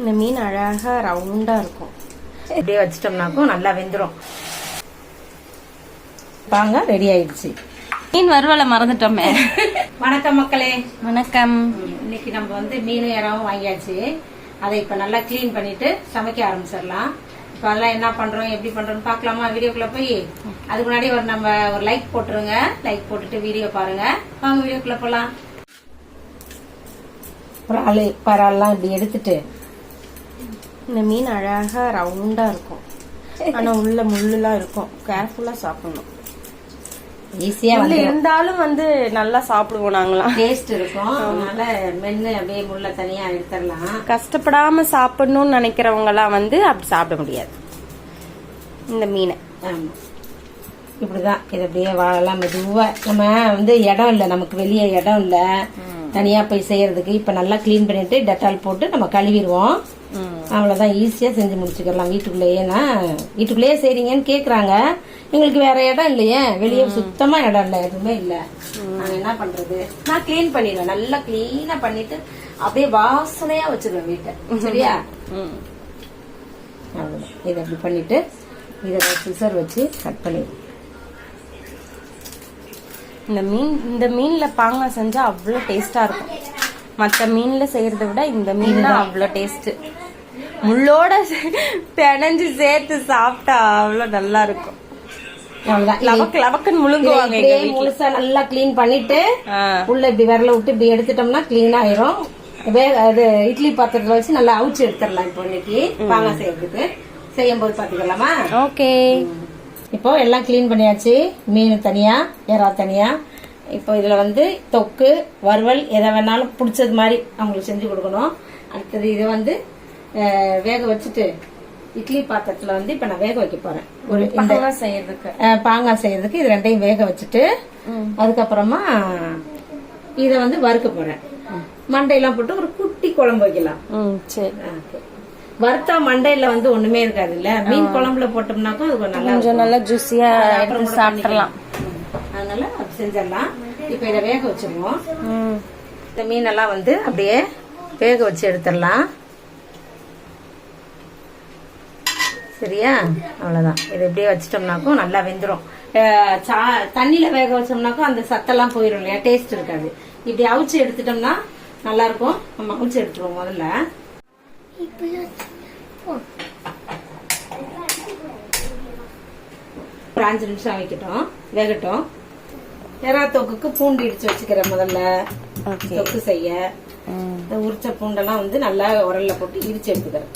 இந்த மீன் அழகா ரவுண்டா இருக்கும். இப்படியே வச்சிட்டோம்னாக்கும் நல்லா வெந்துடும் பாங்க ரெடி ஆயிடுச்சு. மீன் வறுவலை மறந்துட்டோமே. வணக்கம் மக்களே. வணக்கம். இன்னைக்கு நம்ம வந்து மீன் இறாவும் வாங்கியாச்சு. அதை இப்ப நல்லா க்ளீன் பண்ணிட்டு சமைக்க ஆரம்பிச்சிடலாம். இப்போ அதெல்லாம் என்ன பண்றோம் எப்படி பண்றோம்னு பார்க்கலாமா? வீடியோக்குள்ள போய் அதுக்கு முன்னாடி ஒரு நம்ம ஒரு லைக் போட்டுருங்க. லைக் போட்டுட்டு வீடியோ பாருங்க. வாங்க வீடியோக்குள்ள போலாம். இறால் பரால்லாம் இப்படி எடுத்துட்டு இந்த மீன் அழகா ரவுண்டா இருக்கும். ஆனா உள்ள முள்ளுலாம் இருக்கும். கேர்ஃபுல்லா சாப்பிடணும். ஈஸியா முள்ளு வந்து இருந்தாலும் வந்து நல்லா சாப்பிடுவோம் நாங்களாம். டேஸ்ட் இருக்கும். அதனால மென்னு அப்படியே முள்ள தனியா எடுத்துடலாம். கஷ்டப்படாம சாப்பிடணும்னு நினைக்கிறவங்க எல்லாம் வந்து அப்படி சாப்பிட முடியாது. இந்த மீனை. ஆமா. இப்படிதான். இது அப்படியே வாழலாம் மெதுவா. நம்ம வந்து இடம் இல்ல. நமக்கு வெளியே இடம் இல்ல. தனியா போய் செய்யறதுக்கு இப்ப நல்லா க்ளீன் பண்ணிட்டு டெட்டால் போட்டு நம்ம கழுவிடுவோம். அவ்வளவுதான் ஈஸியா செஞ்சு முடிச்சுக்கலாம். வீட்டுக்குள்ளேயேனா வீட்டுக்குள்ளேயே செய்றீங்கன்னு கேக்குறாங்க. எங்களுக்கு வேற இடம் இல்லையே. வெளியே சுத்தமா இடம் இல்ல எதுவுமே இல்ல. நாங்க என்ன பண்றது? நான் க்ளீன் பண்ணிடுவேன். நல்லா க்ளீனா பண்ணிட்டு அப்படியே வாசனையா வச்சிருவேன் வீட்டை. சரியா? இதை அப்படி பண்ணிட்டு இதை சிசர் வச்சு கட் பண்ணிடுவோம் இந்த மீன் இந்த மீன்ல பாங்கா செஞ்சா அவ்வளோ டேஸ்டா இருக்கும். மற்ற மீன்ல செய்யறதை விட இந்த மீன் தான் அவ்வளோ டேஸ்ட் முள்ளோட பிணைஞ்சு சேர்த்து சாப்பிட்டா அவ்வளோ நல்லா இருக்கும். லவக்கு லவக்குன்னு முழுங்குவாங்க முழுசா நல்லா க்ளீன் பண்ணிட்டு. உள்ள இப்படி விரல விட்டு இப்படி எடுத்துட்டோம்னா க்ளீன் ஆயிரும். அது இட்லி பாத்திரத்துல வச்சு நல்லா அவிச்சு எடுத்துடலாம் இப்போ இன்னைக்கு. பாங்க செய்யறதுக்கு. செய்யும் போது பாத்துக்கலாமா? ஓகே. இப்போ எல்லாம் க்ளீன் பண்ணியாச்சு. மீன் தனியா எறா தனியா. இப்போ இதுல வந்து தொக்கு வறுவல் எதை வேணாலும் பிடிச்சது மாதிரி அவங்களுக்கு செஞ்சு கொடுக்கணும். அடுத்தது இது வந்து வேக வச்சுட்டு இட்லி பாத்திரத்துல வந்து இப்ப நான் வேக வைக்க போறேன். ஒரு பாங்கா செய்யறதுக்கு. பாங்கா செய்யறதுக்கு இது ரெண்டையும் வேக வச்சுட்டு அதுக்கப்புறமா இத வந்து வறுக்க போறேன். மண்டையெல்லாம் போட்டு ஒரு குட்டி குழம்பு வைக்கலாம். சரி. வறுத்தா மண்டையில வந்து ஒண்ணுமே இருக்காது இல்ல மீன் குழம்புல போட்டோம்னாக்கும் அது கொஞ்சம் நல்லா கொஞ்சம் நல்லா ஜூஸியா சாப்பிடலாம். அதனால செஞ்சிடலாம். இப்ப இதை வேக வச்சிருவோம். இந்த மீனெல்லாம் வந்து அப்படியே வேக வச்சு எடுத்துடலாம். சரியா? அவ்வளவுதான். இதை இப்படியே வச்சிட்டோம்னாக்கும் நல்லா வெந்துடும் தண்ணியில வேக வச்சோம்னாக்கும் அந்த சத்தெல்லாம் போயிடும் இல்லையா? டேஸ்ட் இருக்காது. இப்படி அவிச்சு எடுத்துட்டோம்னா நல்லா இருக்கும் நம்ம அவிச்சு எடுத்துருவோம் முதல்ல. ஒரு அஞ்சு நிமிஷம் வைக்கட்டும். வேகட்டும். எறா தொக்குக்கு பூண்டு இடிச்சு வச்சுக்கிறேன் முதல்ல. தொக்கு செய்ய. உரிச்ச பூண்டெல்லாம் வந்து நல்லா உரல்ல போட்டு இடிச்சு எடுத்துக்கிறேன்.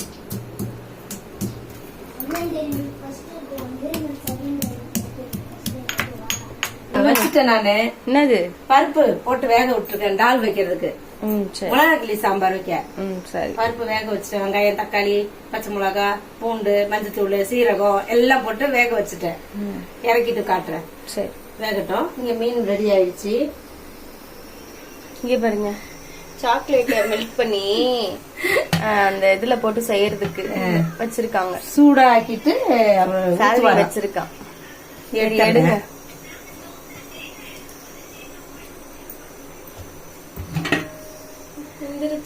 வச்சுட்டேன் நானு. என்னது? பருப்பு போட்டு வேக விட்டுருக்கேன் டால் வைக்கிறதுக்கு. மிளகாக்கிளி சாம்பார் வைக்க. சரி. பருப்பு வேக வச்சுட்டேன் வெங்காயம் தக்காளி பச்சை மிளகா பூண்டு மஞ்சத்தூள் சீரகம் எல்லாம் போட்டு வேக வச்சுட்டேன். இறக்கிட்டு காட்டுறேன். சரி. வேகட்டும். இங்க மீன் ரெடி ஆயிடுச்சு. இங்க பாருங்க. சாக்லேட்டை மெல்ட் பண்ணி அந்த இதுல போட்டு செய்யறதுக்கு வச்சிருக்காங்க. சூடாக்கிட்டு. வச்சிருக்கான். எடுங்க.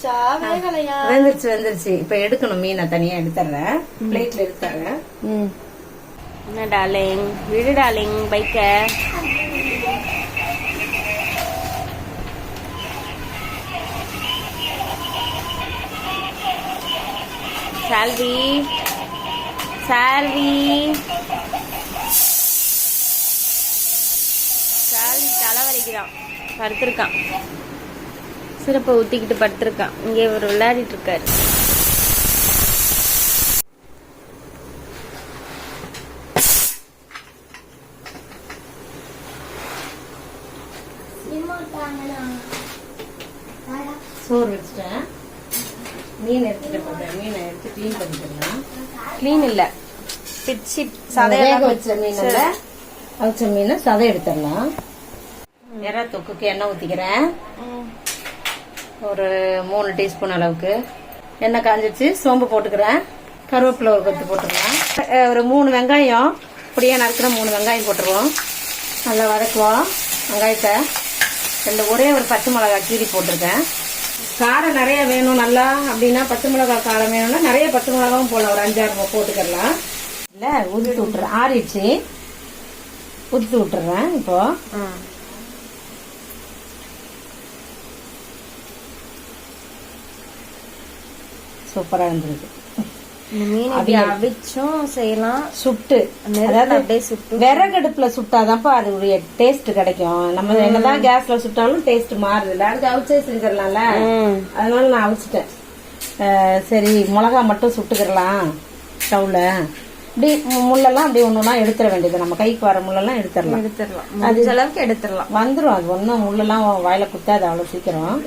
வந்துருச்சா? வேகலையா? வெந்துருச்சு வெந்துருச்சு. இப்ப எடுக்கணும் மீனை தனியா எடுத்துறேன் பிளேட்ல எடுத்துறேன் ம். என்ன டார்லிங்? விடு டார்லிங் பைக்க. சால்வி. சால்வி. சால்வி தலை வலிக்கிறான். படுத்திருக்கான். சிறப்பை ஊத்திக்கிட்டு படுத்திருக்கான். இங்கே இவர் விளையாடிட்டு இருக்காரு. சோறு வச்சுட்டேன். மீன் எடுத்துட்டு போட்டேன். மீனை எடுத்து க்ளீன் பண்ணிக்கலாம் க்ளீன் இல்ல. பிச்சு சதையெல்லாம் வச்ச மீன்ல அவிச்ச மீனை சதை எடுத்துடலாம். எறா தொக்குக்கு எண்ணெய் ஊத்திக்கிறேன். ஒரு மூணு டீஸ்பூன் அளவுக்கு எண்ணெய் காஞ்சிச்சு சோம்பு போட்டுக்கிறேன். கருவேப்பிலை ஒரு கொத்து போட்டுக்கலாம். ஒரு மூணு வெங்காயம் இப்படியே நறுக்கிற மூணு வெங்காயம் போட்டுருவோம். நல்லா வதக்குவோம். வெங்காயத்தை ரெண்டு ஒரே ஒரு பச்சை மிளகாய் கீரி போட்டிருக்கேன். காரம் நிறைய வேணும் நல்லா அப்படின்னா பச்சை மிளகாய் காரம் வேணும்னா நிறைய பச்சை மிளகாவும் போடலாம். ஒரு அஞ்சாறு போட்டுக்கிடலாம் போட்டுக்கலாம். இல்லை உதுத்து விட்டுறேன். ஆறிடுச்சு. உதுத்து விட்டுறேன் இப்போது சூப்பரா இருந்திருக்கு அவிச்சும் செய்யலாம். சுட்டு. அப்படியே சுட்டு. விறகடுப்புல சுட்டாதான்ப்பா அதோடைய டேஸ்ட் கிடைக்கும். நம்ம என்னதான் கேஸ்ல சுட்டாலும் டேஸ்ட் மாறுது. இல்ல அதுக்கு அவிச்சே செஞ்சிடலாம்ல. அதனால நான் அவிச்சிட்டேன். சரி மிளகா மட்டும் சுட்டுக்கிடலாம் ஸ்டவ்ல இப்படி முள்ளெல்லாம் அப்படி ஒண்ணு ஒண்ணா எடுத்துட வேண்டியது. நம்ம கைக்கு வர முள்ளெல்லாம் எடுத்துடலாம். எடுத்துடலாம். முடிஞ்ச அளவுக்கு எடுத்துடலாம். வந்துரும். அது ஒன்றும் முள்ளெல்லாம் வாயில குத்தாது அவ்வளோ சீக்கிரம்.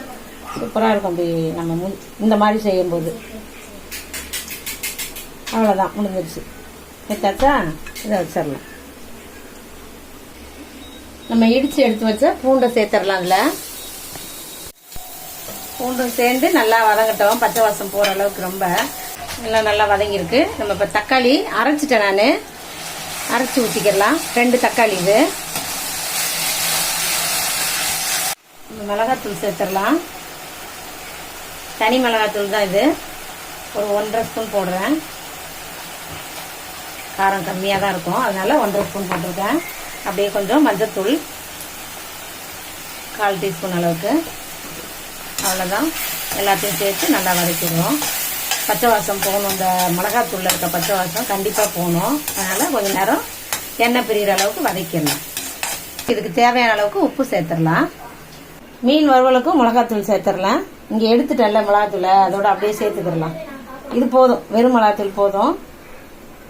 சூப்பராக இருக்கும் அப்படி நம்ம முன்- இந்த மாதிரி செய்யும்போது. அவ்வளோதான் முடிஞ்சிருச்சு. எடுத்தாச்சா இதை வச்சிடலாம். நம்ம இடித்து எடுத்து வச்ச பூண்டை சேர்த்துடலாம் அதில் பூண்டும் சேர்ந்து நல்லா வதங்கட்டும். பச்சை வாசம் போகிற அளவுக்கு ரொம்ப. எல்லாம் நல்லா வதங்கியிருக்கு. நம்ம இப்போ தக்காளி அரைச்சிட்டேன் நான். அரைச்சி ஊற்றிக்கிடலாம் ரெண்டு தக்காளி இது. மிளகாத்தூள் சேர்த்துடலாம். தனி மிளகாத்தூள் தான் இது. ஒரு ஒன்றரை ஸ்பூன் போடுறேன். காரம் கம்மியாக தான் இருக்கும். அதனால ஒன்றரை ஸ்பூன் போட்டிருக்கேன். அப்படியே கொஞ்சம் மஞ்சத்தூள். கால் டீஸ்பூன் அளவுக்கு. அவ்வளோதான் எல்லாத்தையும் சேர்த்து நல்லா வதக்கிடுவோம். பச்சை வாசம் போகணும். இந்த மிளகாத்தூளில் இருக்க பச்சை வாசம் கண்டிப்பாக போகணும். அதனால் கொஞ்சம் நேரம் எண்ணெய் பிரிகிற அளவுக்கு வதக்கிடலாம் இதுக்கு தேவையான அளவுக்கு உப்பு சேர்த்துடலாம். மீன் வறுவலுக்கும் மிளகாத்தூள் சேர்த்துடலாம். இங்கே எடுத்துட்டேன்ல மிளகாத்தூளை அதோட அப்படியே சேர்த்துக்கிடலாம். இது போதும். வெறும் மிளகாத்தூள் போதும்.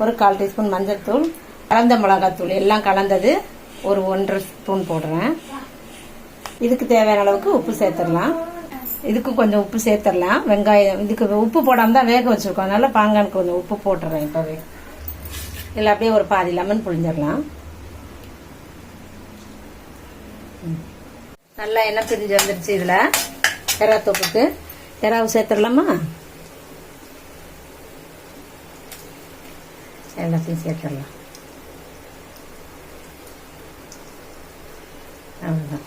ஒரு கால் டீஸ்பூன் மஞ்சள்தூள் கலந்த மிளகாத்தூள் எல்லாம் கலந்தது ஒரு ஒன்றரை ஸ்பூன் போடுறேன். இதுக்கு தேவையான அளவுக்கு உப்பு சேர்த்துடலாம். இதுக்கும் கொஞ்சம் உப்பு சேர்த்துடலாம். வெங்காயம் இதுக்கு உப்பு போடாமல் தான் வேக வச்சுருக்கோம். அதனால் பாங்கானுக்கு கொஞ்சம் உப்பு போட்டுறேன் இப்போவே. இல்லை அப்படியே ஒரு பாதி லெமன் புழிஞ்சிடலாம். நல்லா எண்ணெய் பிரிஞ்சு வந்துருச்சு இதில். எறா தொப்புக்கு எறாவை சேர்த்துடலாமா எல்லாத்தையும் சேர்த்துடலாம் அவ்வளோதான்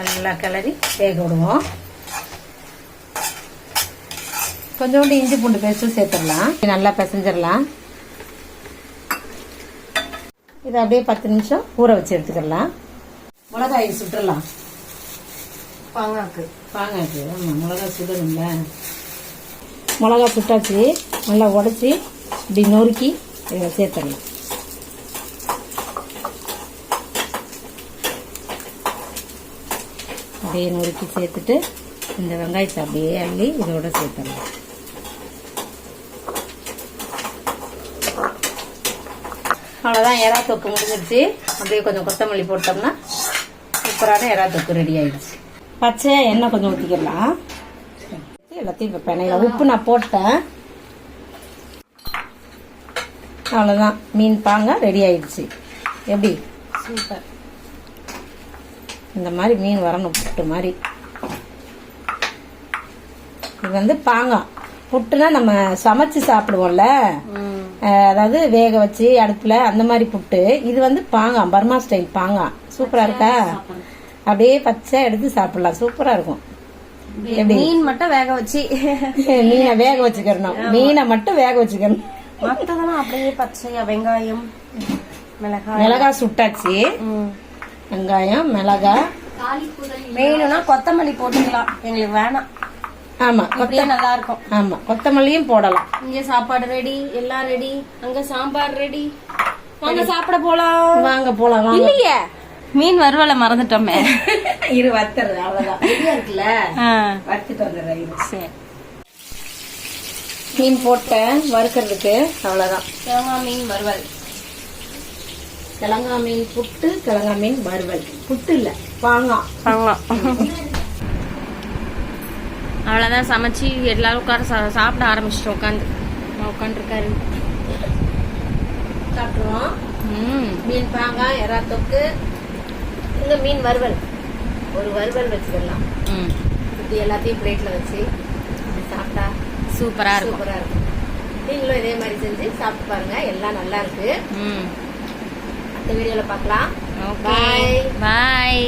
நல்லா கிளறி வேக விடுவோம் கொஞ்சோண்டு இஞ்சி பூண்டு பேஸ்ட்டும் சேர்த்துடலாம் நல்லா பிசைஞ்சிடலாம் இதை அப்படியே பத்து நிமிஷம் ஊற வச்சு எடுத்துக்கலாம். மிளகாய் சுட்டுடலாம். பாங்காக்கு. பாங்காக்கு. ஆமாம் மிளகாய் சுடணும்ல. மிளகா சுட்டாச்சு. நல்லா உடச்சி இப்படி நொறுக்கி இதை சேர்த்துடலாம். அப்படியே நொறுக்கி சேர்த்துட்டு இந்த வெங்காயத்தை அப்படியே அள்ளி இதோட சேர்த்துடலாம். அவ்வளோதான் எறா தொக்கு முடிஞ்சிருச்சு. அப்படியே கொஞ்சம் கொத்தமல்லி போட்டோம்னா சூப்பரான எறா தொக்கு ரெடி ஆயிடுச்சு. பச்சையா எண்ணெய் கொஞ்சம் ஊற்றிக்கலாம் எல்லாத்தையும் இப்போ பெனையில உப்பு நான் போட்டேன். அவ்வளோதான் மீன் பாங்க ரெடி ஆயிடுச்சு. எப்படி? சூப்பர். இந்த மாதிரி மீன் வரணும் புட்டு மாதிரி. இது வந்து பாங்காய். புட்டுனா நம்ம சமைச்சு சாப்பிடுவோம்ல. அதாவது வேக வச்சு அடுப்புல அந்த மாதிரி புட்டு. இது வந்து பாங்காய் பர்மா ஸ்டைல் பாங்காய். சூப்பரா இருக்கா? அப்படியே பச்சை எடுத்து சாப்பிடலாம். சூப்பரா இருக்கும். மீன் மட்டும் வேக வச்சு. மீனை வேக வச்சுக்கிறணும். மீனை மட்டும் வேக வச்சுக்கணும் மத்ததெல்லாம் அப்படியே பச்சையா வெங்காயம் மிளகாய். மிளகாய் சுட்டாச்சு. வெங்காயம் மிளகாய். வேணும்னா கொத்தமல்லி போட்டுக்கலாம். எங்களுக்கு வேணாம். ஆமா அப்படியே நல்லா இருக்கும் ஆமா கொத்தமல்லியும் போடலாம். இங்க சாப்பாடு ரெடி எல்லாம் ரெடி அங்க சாம்பார் ரெடி வாங்க சாப்பிட போலாம். வாங்க போலாம் வாங்க. இல்லையே. மீன் வறுவலை மறந்துட்டோமே. இரு வத்துறது அவ்வளவுதான். ரெடியா இருக்குல்ல? வறுத்துட்டு வந்துடுறேன். சரி. மீன் போட்டேன் வறுக்கிறதுக்கு. அவ்வளவுதான். தேங்காய் மீன் வறுவல். கிழங்கா மீன் புட்டு கிழங்கா மீன் வறுவல். புட்டு இல்ல பாங்காய் அவ்வளோதான் சமைச்சு எல்லாரும் உட்கார சா- சாப்பிட ஆரம்பிச்சிட்டோம் உட்காந்து உட்காந்துருக்காரு சாப்பிடுவோம் ம். மீன் பாங்காய் எறா தொக்கு இந்த மீன் வறுவல். ஒரு வறுவல் வச்சுக்கலாம் ம். இப்படி எல்லாத்தையும் பிளேட்ல வச்சு சாப்பிட்டா சூப்பரா இருக்கும். சூப்பரா இருக்கும். நீங்களும் இதே மாதிரி செஞ்சு சாப்பிட்டு பாருங்க. எல்லாம் நல்லா இருக்கு. ம். அடுத்த வீடியோல பார்க்கலாம். ஓகே. பாய்